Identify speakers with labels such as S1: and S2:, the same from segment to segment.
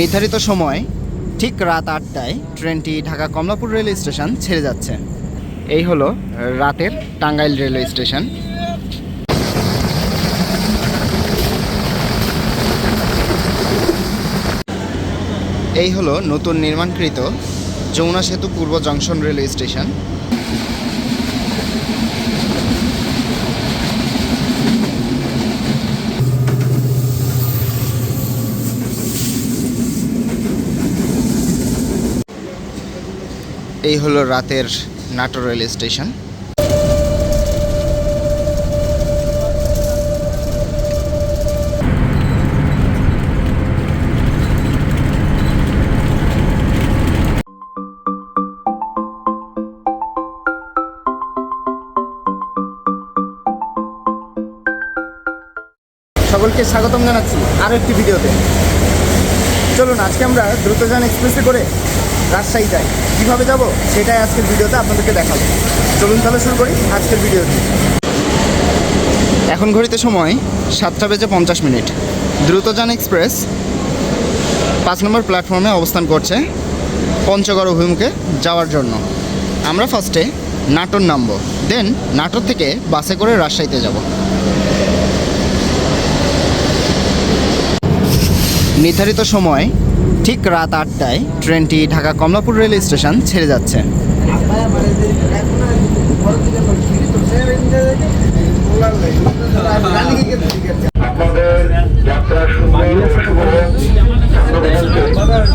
S1: নির্ধারিত সময়, ঠিক রাত আটটায় ট্রেনটি ঢাকা কমলাপুর রেলওয়ে স্টেশন ছেড়ে যাচ্ছে। এই হলো রাতের টাঙ্গাইল রেলওয়ে স্টেশন। এই হলো নতুন নির্মাণকৃত যমুনা সেতু পূর্ব জংশন রেলওয়ে স্টেশন। এই হলো রাতের নাটোর রেল স্টেশন। সকলকে স্বাগতম জানাচ্ছি আরও একটি ভিডিওতে। চলুন, আজকে আমরা দ্রুতযান এক্সপ্রেসে করে রাজশাহী যাই। কীভাবে যাব? সেটাই আজকের ভিডিওতে আপনাদেরকে দেখাবো। চলুন তাহলে শুরু করি আজকের ভিডিওটি এখন ঘড়িতে সময় সাতটা বেজে পঞ্চাশ মিনিট। দ্রুতযান এক্সপ্রেস পাঁচ নম্বর প্ল্যাটফর্মে অবস্থান করছে পঞ্চগড় অভিমুখে যাওয়ার জন্য। আমরা ফার্স্টে নাটোর নামবো। দেন নাটোর থেকে বাসে করে রাজশাহীতে যাব। নির্ধারিত সময় ঠিক রাত আটটায় ট্রেনটি ঢাকা কমলাপুর রেল স্টেশন ছেড়ে যাচ্ছে
S2: শুভ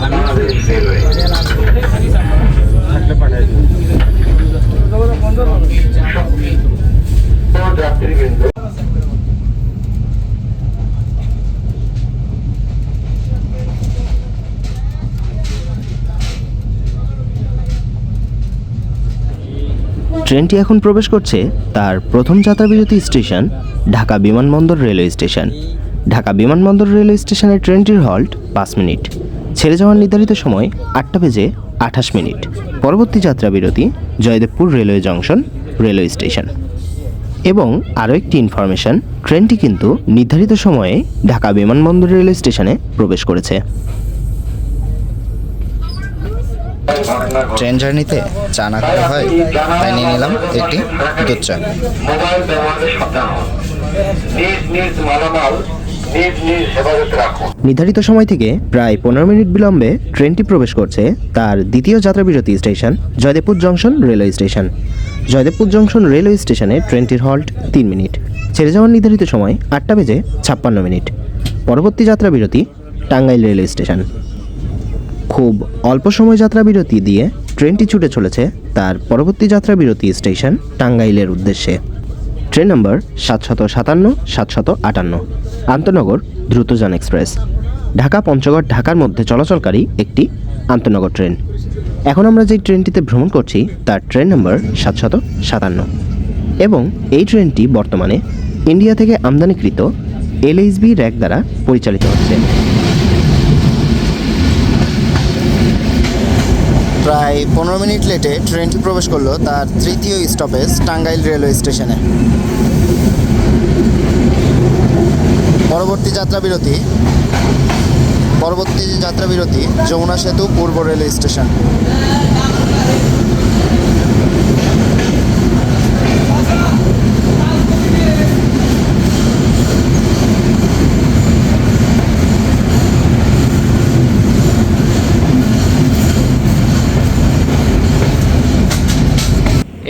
S2: বাংলাদেশ রেলওয়ে যাত্রীবৃন্দ
S3: ট্রেনটি এখন প্রবেশ করছে তার প্রথম যাত্রাবিরতি স্টেশন ঢাকা বিমানবন্দর রেলওয়ে স্টেশন। ঢাকা বিমানবন্দর রেলওয়ে স্টেশনের ট্রেনটির হল্ট পাঁচ মিনিট। ছেড়ে যাওয়ার নির্ধারিত সময় আটটা বেজে আঠাশ মিনিট। পরবর্তী যাত্রাবিরতি Joydebpur railway junction railway station. এবং আরও একটি ইনফরমেশন, ট্রেনটি কিন্তু নির্ধারিত সময়ে ঢাকা বিমানবন্দর রেলওয়ে স্টেশনে প্রবেশ করেছে।
S1: ট্রেন জার্নিতে চা না খেলে হয় তাই নিয়ে নিলাম একটি দুধ চা।
S2: মোবাইল ব্যবহারে সাবধান নিজ নিজ মালামাল নিজ নিজ হেফাজতে রাখুন।
S3: নির্ধারিত সময় থেকে প্রায় পনেরো মিনিট বিলম্বে ট্রেনটি প্রবেশ করছে তার দ্বিতীয় যাত্রাবিরতি station Joydebpur junction railway station. Joydebpur junction railway স্টেশনে ট্রেনটির হল্ট তিন মিনিট। ছেড়ে যাওয়ার নির্ধারিত সময় আটটা বেজে ছাপ্পান্ন মিনিট। পরবর্তী যাত্রাবিরতি টাঙ্গাইল রেলওয়ে স্টেশন। খুব অল্প সময় যাত্রাবিরতি দিয়ে ট্রেনটি ছুটে চলেছে তার পরবর্তী যাত্রা বিরতি স্টেশন টাঙ্গাইলের উদ্দেশ্যে। ট্রেন নম্বর সাতশত সাতান্ন, সাতশত আটান্ন, আন্তনগর দ্রুতযান এক্সপ্রেস। ঢাকা, পঞ্চগড়, ঢাকার মধ্যে চলাচলকারী একটি আন্তনগর ট্রেন। এখন আমরা যে ট্রেনটিতে ভ্রমণ করছি, তার ট্রেন নম্বর সাতশত সাতান্ন। এবং এই ট্রেনটি বর্তমানে ইন্ডিয়া থেকে আমদানিকৃত এলএইচবি র্যাক দ্বারা পরিচালিত হচ্ছে।
S1: প্রায় পনেরো মিনিট লেটে ট্রেনটি প্রবেশ করল তার তৃতীয় স্টপেজ টাঙ্গাইল রেলওয়ে স্টেশনে। পরবর্তী যাত্রা বিরতি পরবর্তী যাত্রা বিরতি যমুনা সেতু পূর্ব রেলওয়ে স্টেশন।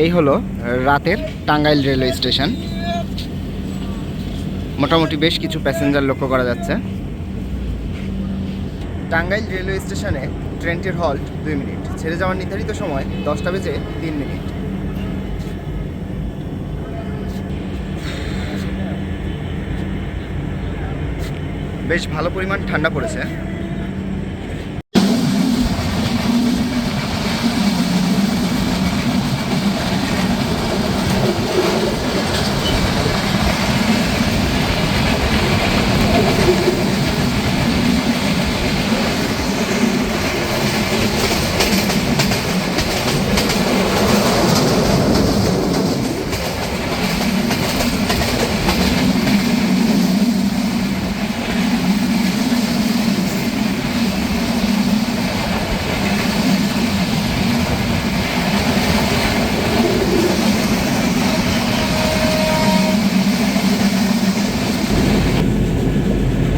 S1: এই হলো রাতের টাঙ্গাইল রেলওয়ে স্টেশন। মোটামুটি বেশ কিছু প্যাসেঞ্জার লক্ষ্য করা যাচ্ছে। টাঙ্গাইল রেলওয়ে স্টেশনে ট্রেনটির হল্ট দুই মিনিট। ছেড়ে যাওয়ার নির্ধারিত সময় দশটা বেজে তিন মিনিট। বেশ ভালো পরিমাণ ঠান্ডা পড়েছে।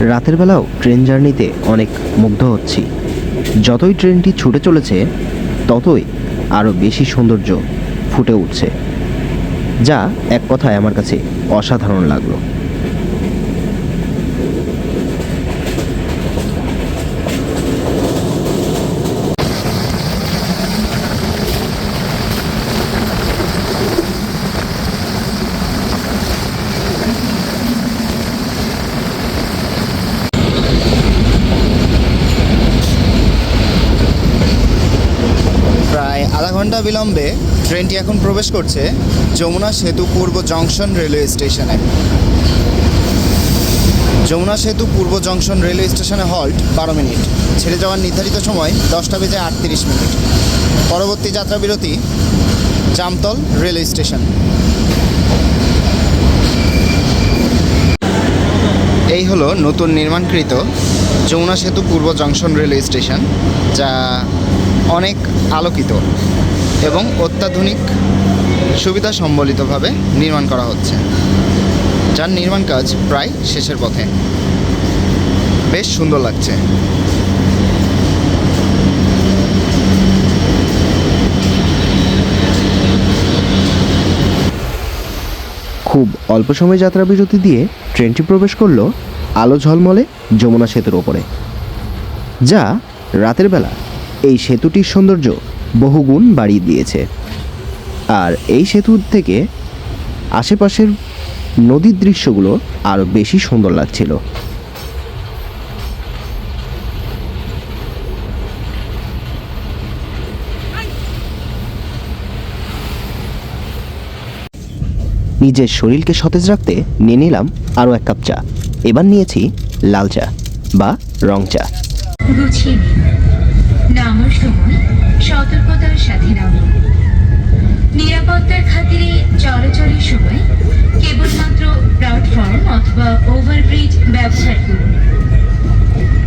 S3: রাতের বেলাও ট্রেন জার্নিতে অনেক মুগ্ধ হচ্ছি। যতই ট্রেনটি ছুটে চলেছে, ততই আরও বেশি সৌন্দর্য ফুটে উঠছে। যা এক কথায় আমার কাছে অসাধারণ লাগল
S1: প্রায় বিলম্বে ট্রেনটি এখন প্রবেশ করছে যমুনা সেতু পূর্ব জংশন রেলওয়ে স্টেশনে। যমুনা সেতু পূর্ব জংশন রেলওয়ে স্টেশনে হল্ট বারো মিনিট। ছেড়ে যাওয়ার নির্ধারিত সময় দশটা বেজে আটত্রিশ মিনিট। পরবর্তী যাত্রা বিরতি, জামতল রেলওয়ে স্টেশন। এই হলো নতুন নির্মাণকৃত যমুনা সেতু পূর্ব জংশন রেলওয়ে স্টেশন, যা অনেক আলোকিত। এবং অত্যাধুনিক সুবিধা সম্বলিতভাবে নির্মাণ করা হচ্ছে। যার নির্মাণ কাজ প্রায় শেষের পথে। বেশ সুন্দর লাগছে।
S3: খুব অল্প সময় যাত্রা বিরতি দিয়ে ট্রেনটি প্রবেশ করল আলো ঝলমলে যমুনা সেতুর ওপরে। যা রাতের বেলা এই সেতুটির সৌন্দর্য বহুগুণ বাড়িয়ে দিয়েছে। আর এই সেতু থেকে আশেপাশের নদীর দৃশ্যগুলো আরও বেশি সুন্দর লাগছিল। নিজের শরীরকে সতেজ রাখতে নিয়ে নিলাম আরও এক কাপ চা। এবার নিয়েছি লাল চা বা রং চা।
S4: নামার সময় সতর্কতার সাথে নামুন নিরাপত্তার খাতিরে চলাচলের সময় কেবলমাত্র প্ল্যাটফর্ম অথবা ওভারব্রিজ ব্যবহার করুন।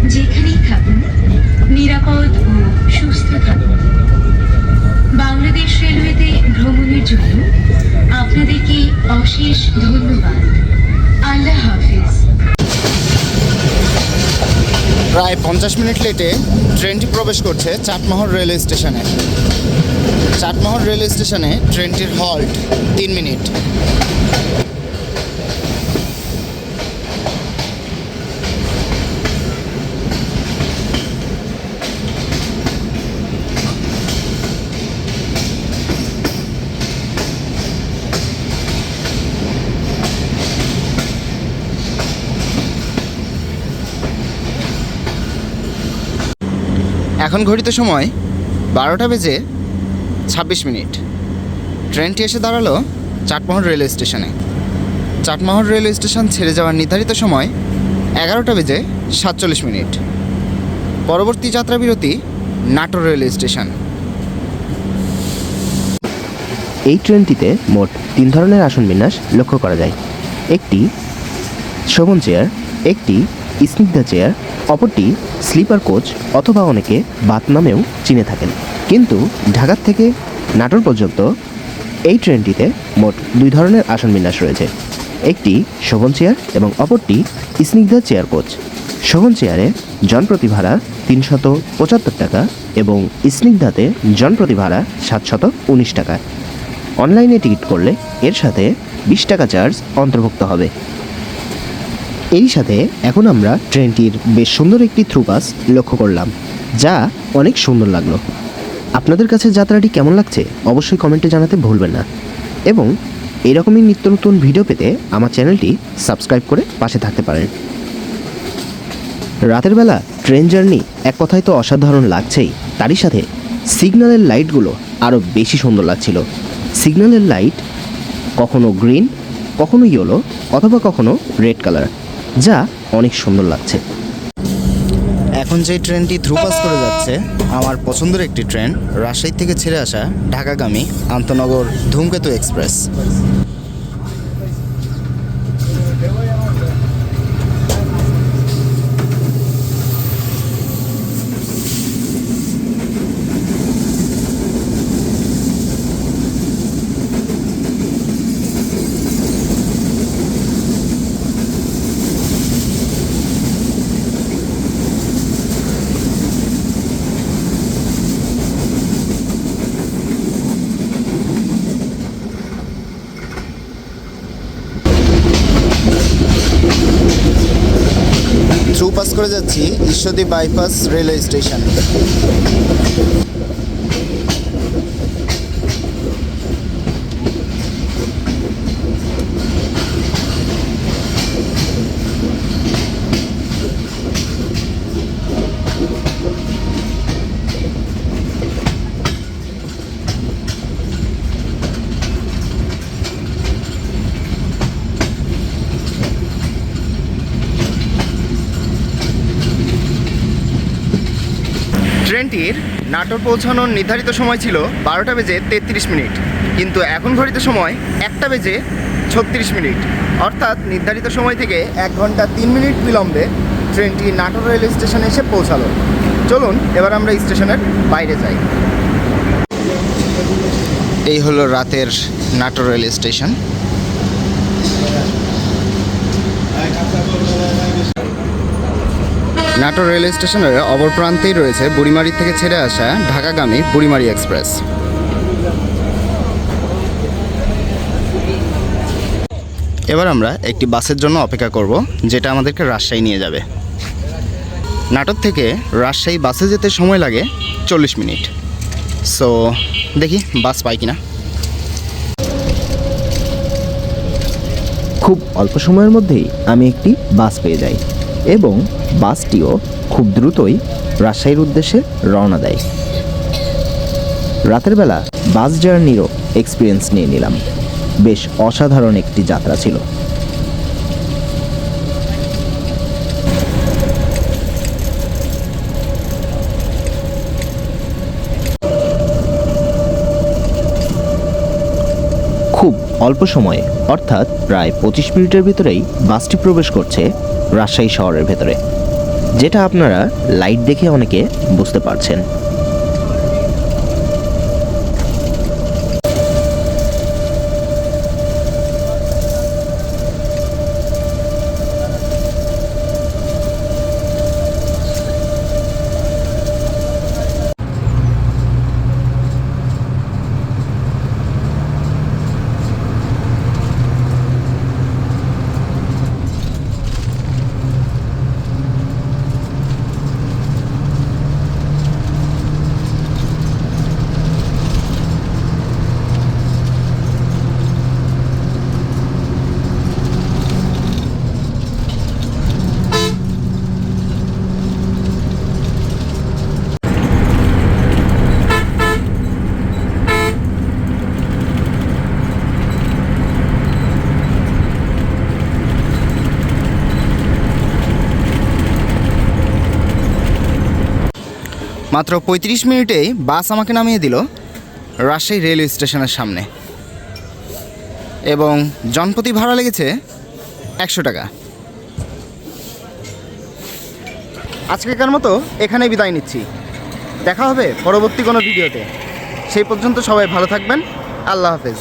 S4: যেখানেই থাকুন, নিরাপদ ও সুস্থ থাকুন। বাংলাদেশ রেলওয়েতে ভ্রমণের জন্য আপনাদেরকে অশেষ ধন্যবাদ।
S1: পঞ্চাশ মিনিট লেটে ট্রেনটি প্রবেশ করছে চাটমোহর রেলওয়ে স্টেশনে। চাটমোহর রেলওয়ে স্টেশনে ট্রেনটির হল্ট তিন মিনিট। এখন ঘড়িতে সময় বারোটা বেজে ছাব্বিশ মিনিট। ট্রেনটি এসে দাঁড়াল চাটমোহর রেলওয়ে স্টেশনে। চাটমোহর রেলওয়ে স্টেশন ছেড়ে যাওয়ার নির্ধারিত সময় এগারোটা বেজে সাতচল্লিশ মিনিট। পরবর্তী যাত্রা বিরতি নাটোর রেলওয়ে স্টেশন।
S3: এই ট্রেনটিতে মোট তিন ধরনের আসন বিন্যাস লক্ষ্য করা যায়। একটি শোভন চেয়ার, একটি স্নিগ্ধা চেয়ার, অপরটি স্লিপার কোচ অথবা অনেকে বাত নামেও চিনে থাকেন। কিন্তু ঢাকার থেকে নাটোর পর্যন্ত এই ট্রেনটিতে মোট দুই ধরনের আসন বিন্যাস রয়েছে। একটি শোভন চেয়ার এবং অপরটি স্নিগ্ধা চেয়ার কোচ। শোভন চেয়ারে জনপ্রতি ভাড়া তিনশত পঁচাত্তর টাকা এবং স্নিগ্ধাতে জনপ্রতি ভাড়া সাতশত উনিশ টাকা। অনলাইনে টিকিট করলে এর সাথে বিশ টাকা চার্জ অন্তর্ভুক্ত হবে। এরই সাথে এখন আমরা ট্রেনটির বেশ সুন্দর একটি থ্রু পাস লক্ষ্য করলাম, যা অনেক সুন্দর লাগল। আপনাদের কাছে যাত্রাটি কেমন লাগছে অবশ্যই কমেন্টে জানাতে ভুলবেন না। এবং এরকমই নিত্য নতুন ভিডিও পেতে আমার চ্যানেলটি সাবস্ক্রাইব করে পাশে থাকতে পারেন। রাতের বেলা ট্রেন জার্নি এক কথায় তো অসাধারণ লাগছেই, তারই সাথে সিগন্যালের লাইটগুলো আরও বেশি সুন্দর লাগছিল। সিগন্যালের লাইট কখনো গ্রিন, কখনো ইয়েলো, অথবা কখনো রেড কালার। যা অনেক সুন্দর লাগছে।
S1: এখন যে ট্রেনটি থ্রুপাস করে যাচ্ছে, আমার পছন্দের একটি ট্রেন, রাজশাহী থেকে ছেড়ে আসা ঢাকাগামী আন্তনগর ধূমকেতু এক্সপ্রেস। করে যাচ্ছি ঈশ্বরদী বাইপাস রেলওয়ে স্টেশন। ট্রেনটির নাটোর পৌঁছানোর নির্ধারিত সময় ছিল বারোটা বেজে তেত্রিশ মিনিট। কিন্তু এখন ঘড়িতে সময় একটা বেজে ছত্রিশ মিনিট। অর্থাৎ নির্ধারিত সময় থেকে এক ঘণ্টা তিন মিনিট বিলম্বে ট্রেনটি নাটোর রেল স্টেশনে এসে পৌঁছালো। চলুন, এবার আমরা স্টেশনের বাইরে যাই। এই হলো রাতের Natore rail station. Natore rail স্টেশনের অপর প্রান্তেই রয়েছে বুড়িমারি থেকে ছেড়ে আসা ঢাকাগামী বুড়িমারি এক্সপ্রেস। এবার আমরা একটি বাসের জন্য অপেক্ষা করব, যেটা আমাদেরকে রাজশাহী নিয়ে যাবে। নাটোর থেকে রাজশাহী বাসে যেতে সময় লাগে চল্লিশ মিনিট। সো দেখি বাস পাই কিনা।
S3: খুব অল্প সময়ের মধ্যেই আমি একটি বাস পেয়ে যাই। এবং বাসটিও খুব দ্রুতই রাজশাহীর উদ্দেশ্যে রওনা দেয়। রাতের বেলা বাস জার্নিরও এক্সপিরিয়েন্স নিয়ে নিলাম। বেশ অসাধারণ একটি যাত্রা ছিল খুব অল্প সময়ে, অর্থাৎ প্রায় পঁচিশ মিনিটের ভিতরেই বাসটি প্রবেশ করছে রাজশাহী শহরের ভেতরে, যেটা আপনারা লাইট দেখে অনেকে বুঝতে পারছেন।
S1: মাত্র পঁয়ত্রিশ মিনিটেই বাস আমাকে নামিয়ে দিল রাজশাহী রেলওয়ে স্টেশনের সামনে। এবং জনপ্রতি ভাড়া লেগেছে একশো টাকা। আজকেকার মতো এখানেই বিদায় নিচ্ছি। দেখা হবে পরবর্তী কোনো ভিডিওতে। সেই পর্যন্ত সবাই ভালো থাকবেন। আল্লাহ হাফেজ।